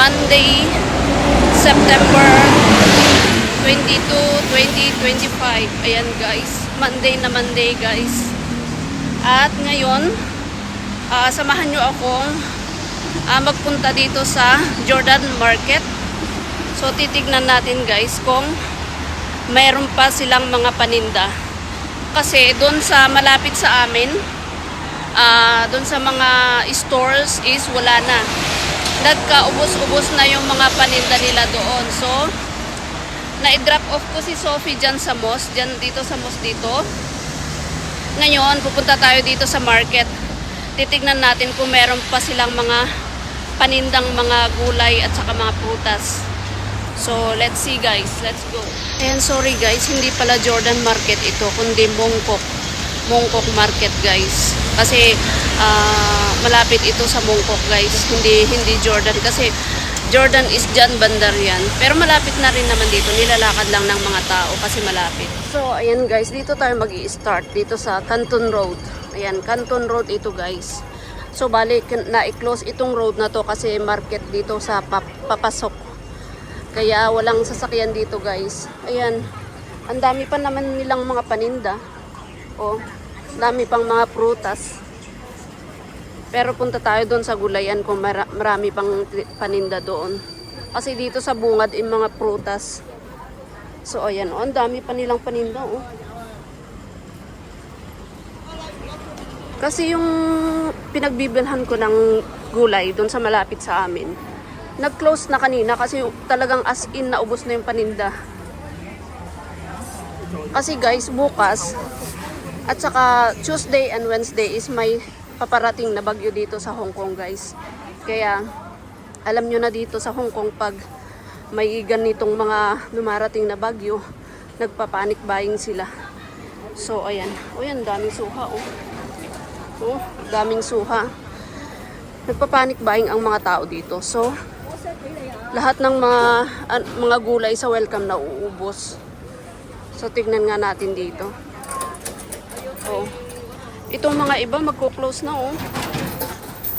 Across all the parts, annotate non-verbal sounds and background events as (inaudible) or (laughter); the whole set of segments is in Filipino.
Monday, September 22, 2025. Ayan guys, Monday na Monday guys. At ngayon, ah, samahan nyo akong ah, magpunta dito sa Jordan Market. So titignan natin guys kung mayroon pa silang mga paninda. Kasi doon sa malapit sa amin, ah doon sa mga stores is wala na. Nagkaubos-ubos na yung mga paninda nila doon. So, na-drop off ko si Sophie dyan sa mos, dyan dito sa mos dito. Ngayon, pupunta tayo dito sa market. Titignan natin kung meron pa silang mga panindang mga gulay at saka mga prutas. So, let's see guys. Let's go. Ayan, sorry guys. Hindi pala Jordan Market ito, kundi Mongkok. Mongkok Market guys. Kasi, ah, malapit ito sa Mongkok guys. Hindi, hindi Jordan. Kasi, Jordan is dyan, bandar yan. Pero malapit na rin naman dito. Nilalakad lang ng mga tao kasi malapit. So, ayan guys. Dito tayo mag start Dito sa Canton Road. Ayan, Canton Road ito guys. So, balik na i-close itong road na to kasi market dito sa pap papasok. Kaya walang sasakyan dito guys. Ayan. Ang dami pa naman nilang mga paninda. Oh, dami pang mga prutas. Pero punta tayo doon sa gulayan kung mara- marami pang paninda doon. Kasi dito sa bungad yung mga prutas. So ayan, oh, ang dami pa nilang paninda oh. Kasi yung pinagbibilhan ko ng gulay doon sa malapit sa amin, nag-close na kanina kasi talagang as in na ubos na yung paninda. Kasi guys, bukas at saka Tuesday and Wednesday is may paparating na bagyo dito sa Hong Kong guys. Kaya alam nyo na dito sa Hong Kong pag may ganitong mga dumarating na bagyo, nagpapanik buying sila. So ayan, o yan, daming suha oh. Oh, daming suha. Nagpapanik buying ang mga tao dito. So, lahat ng mga an- mga gulay sa welcome na uubos. So, tignan nga natin dito. Oh. Itong mga iba magko-close na oh.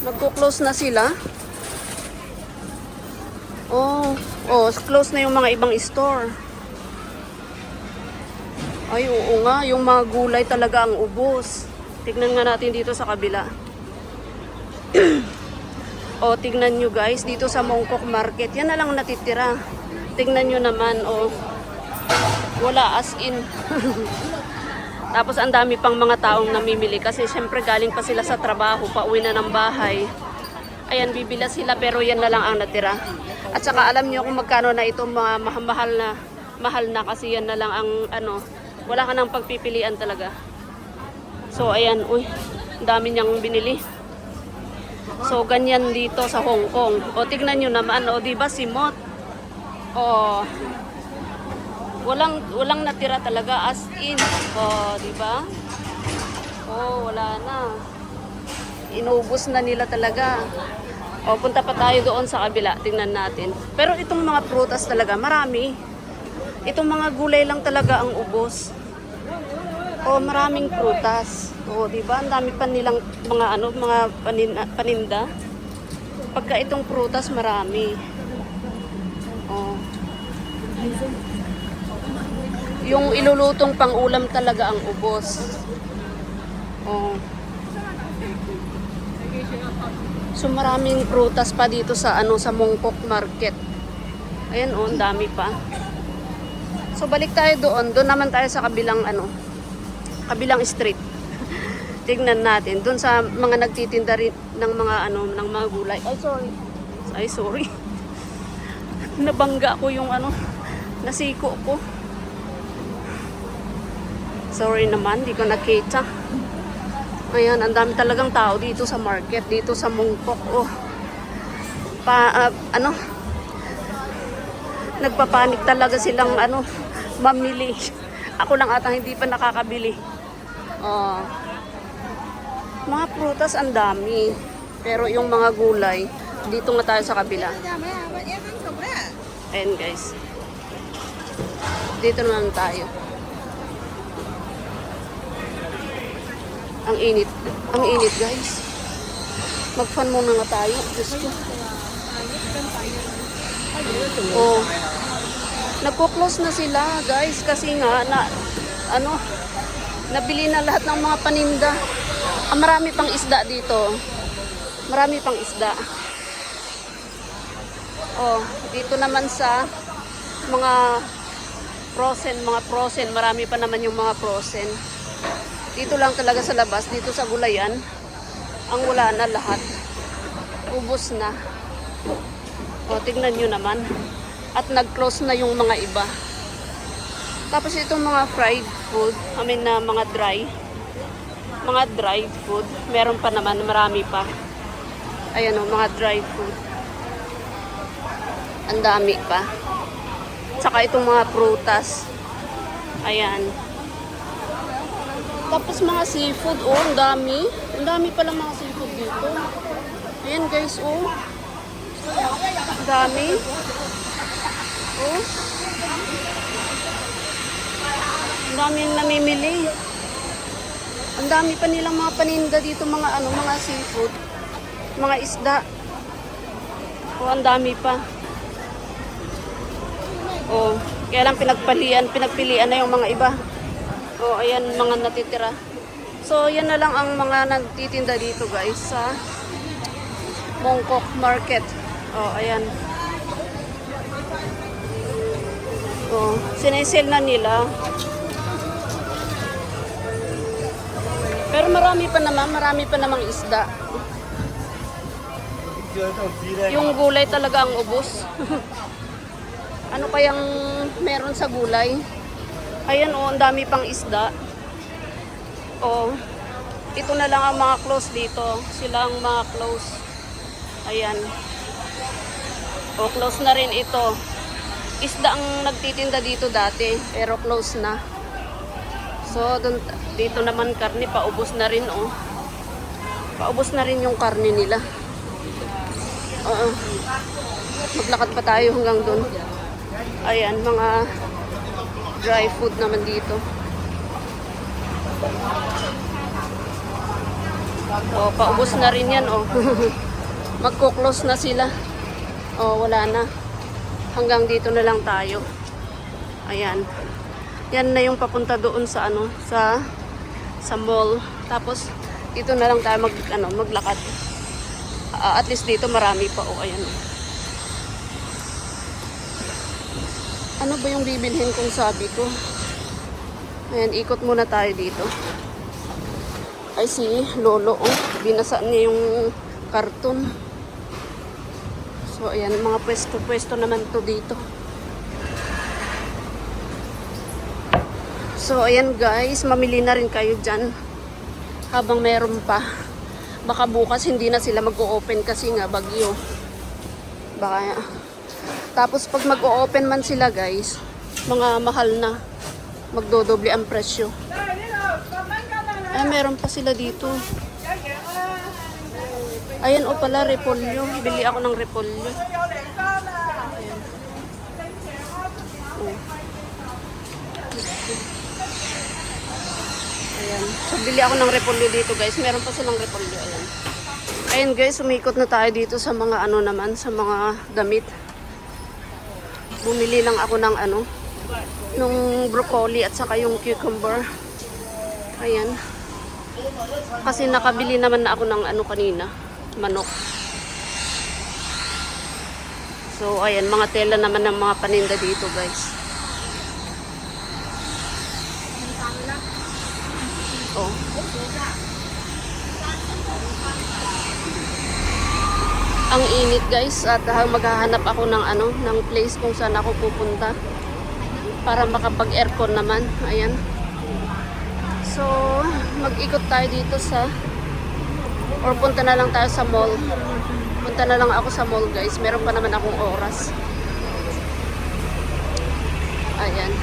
Magko-close na sila. Oh, oh, close na yung mga ibang store. Ay, oo nga, yung mga gulay talaga ang ubos. Tignan nga natin dito sa kabila. o, (clears throat) tignan nyo guys, dito sa Mongkok Market, yan na lang natitira. Tignan nyo naman, o. Wala as in. (laughs) Tapos ang dami pang mga taong namimili kasi syempre galing pa sila sa trabaho, pauwi na ng bahay. Ayan, bibila sila pero yan na lang ang natira. At saka alam nyo kung magkano na mga ma- mahal na mahal na kasi yan na lang ang ano, wala ka nang pagpipilian talaga. So ayan, uy, dami niyang binili. So ganyan dito sa Hong Kong. O tignan nyo naman, o di ba simot? O walang walang natira talaga as in. O di ba? O wala na. Inubos na nila talaga. O punta pa tayo doon sa kabila, tingnan natin. Pero itong mga prutas talaga, marami. Itong mga gulay lang talaga ang ubos. O maraming prutas. O, di ba? Ang dami pa nilang mga ano, mga panin- paninda. Pagka itong prutas marami. O. Yung ilulutong pang-ulam talaga ang ubos. O. So maraming prutas pa dito sa ano sa Mongkok Market. Ayan oh, dami pa. So balik tayo doon. Doon naman tayo sa kabilang ano, kabilang street. (laughs) Tignan natin doon sa mga nagtitinda rin ng mga ano ng mga gulay. Ay sorry. Ay sorry. (laughs) Nabangga ko yung ano nasiko ko. Sorry naman, di ko nakita. Ayan, ang dami talagang tao dito sa market, dito sa Mongkok. Oh. Pa, ah, ano, nagpapanik talaga silang ano, mamili. (laughs) Ako lang ata hindi pa nakakabili. Oh. Mga prutas ang dami. Pero yung mga gulay, dito nga tayo sa kabila. Ayan guys. Dito naman tayo. Ang init. Ang init guys. Mag-fun muna nga tayo. Diyos ko. Oh. Nagko-close na sila, guys, kasi nga na ano, nabili na lahat ng mga paninda. Ah, marami pang isda dito. Marami pang isda. Oh, dito naman sa mga frozen, mga frozen, marami pa naman yung mga frozen. Dito lang talaga sa labas, dito sa gulayan, ang wala na lahat. Ubos na. O, tignan nyo naman. At nag-close na yung mga iba. Tapos itong mga fried food, I mean na mga dry, mga dry food, meron pa naman, marami pa. Ayan o, mga dry food. Ang dami pa. Tsaka itong mga prutas. Ayan. Tapos mga seafood, oh, ang dami. Ang dami palang mga seafood dito. Ayan guys, oh. Ang dami. Oh. Ang dami yung namimili. Ang dami pa nilang mga paninda dito, mga ano, mga seafood. Mga isda. Oh, ang dami pa. Oh, kaya lang pinagpalian, pinagpilian na yung mga iba. Oh, ayan mga natitira. So, yan na lang ang mga nagtitinda dito guys sa Mongkok Market. Oh, ayan. Oh, sinesel na nila. Pero marami pa naman, marami pa namang isda. Yung gulay talaga ang ubos. (laughs) ano kayang meron sa gulay? Ayan oh, ang dami pang isda. Oh, ito na lang ang mga close dito. Sila ang mga close. Ayan. Oh, close na rin ito. Isda ang nagtitinda dito dati, pero close na. So, dun, dito naman karne, paubos na rin, oh. Paubos na rin yung karne nila. Oo. Maglakad pa tayo hanggang dun. Ayan, mga dry food naman dito. Oh, paubos na rin yan, oh. (laughs) Magko-close na sila. Oh, wala na. Hanggang dito na lang tayo. Ayan. Yan na yung papunta doon sa ano, sa sa mall. Tapos dito na lang tayo mag ano, maglakad. Ah, at least dito marami pa oh, ayan. Ano ba yung bibilhin kong sabi ko? Ayan, ikot muna tayo dito. Ay, si Lolo, oh. Binasa niya yung karton. So, ayan, mga pwesto-pwesto naman to dito. So, ayan guys, mamili na rin kayo dyan. Habang meron pa. Baka bukas hindi na sila mag-o-open kasi nga bagyo. Baka, tapos pag mag-o-open man sila guys, mga mahal na. Magdodoble ang presyo. Ay, meron pa sila dito. Ayan o pala, repolyo. Bili ako ng repolyo. Ayan. Oh. So, bili ako ng repolyo dito guys. Meron pa silang repolyo. Ayan. Ayan guys, umikot na tayo dito sa mga ano naman, sa mga damit. Bumili lang ako ng ano, nung broccoli at saka yung cucumber. Ayan. Kasi nakabili naman na ako ng ano kanina, manok. So, ayan, mga tela naman ng mga paninda dito, guys. Oh. Ang init, guys, at ah, maghahanap ako ng ano, ng place kung saan ako pupunta para makapag-aircon naman. Ayan. So, mag-ikot tayo dito sa or punta na lang tayo sa mall. Punta na lang ako sa mall, guys. Meron pa naman akong oras. Ayan.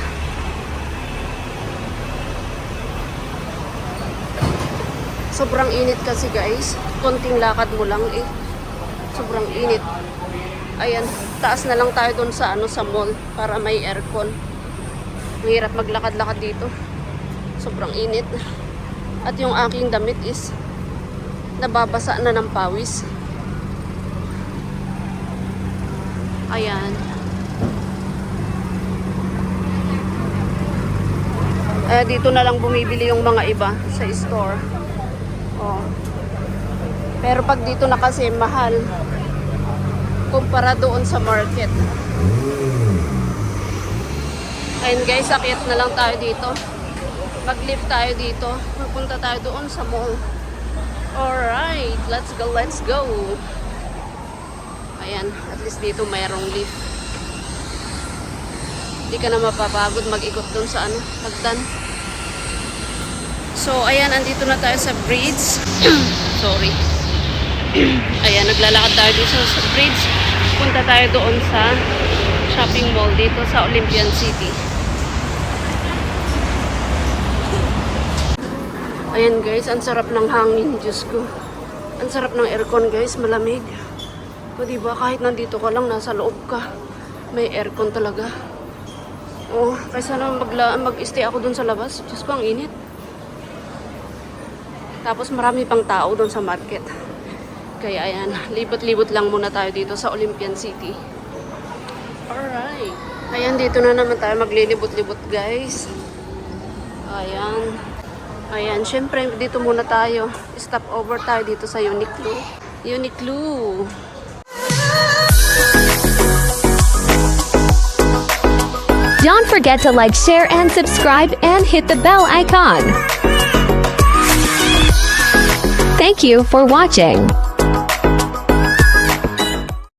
Sobrang init kasi, guys. Konting lakad mo lang eh sobrang init. Ayan, taas na lang tayo doon sa ano sa mall para may aircon. Ang hirap maglakad-lakad dito. Sobrang init. At yung aking damit is nababasa na ng pawis. Ayan. Eh, dito na lang bumibili yung mga iba sa store. Oh. Pero pag dito na kasi mahal kumpara doon sa market. Ayun guys, akyat na lang tayo dito. Mag-lift tayo dito. Pupunta tayo doon sa mall. Alright, let's go, let's go. Ayan, at least dito mayroong lift. Hindi ka na mapapagod mag-ikot doon sa ano, hagdan. So, ayan, andito na tayo sa bridge. (clears throat) Sorry. Ayan, naglalakad tayo dito sa bridge. Punta tayo doon sa shopping mall dito sa Olympian City. Ayan guys, ang sarap ng hangin, Diyos ko. Ang sarap ng aircon guys, malamig. O diba, kahit nandito ka lang, nasa loob ka. May aircon talaga. Oh, kaysa na mag-stay ako dun sa labas. Diyos ko, ang init. Tapos marami pang tao dun sa market. Kaya ayan, libot-libot lang muna tayo dito sa Olympian City. Alright. Ayan, dito na naman tayo maglilibot-libot guys. Ayan. Ayan, syempre dito muna tayo. Stop over tayo dito sa Uniqlo. Uniqlo. Don't forget to like, share, and subscribe and hit the bell icon. Thank you for watching.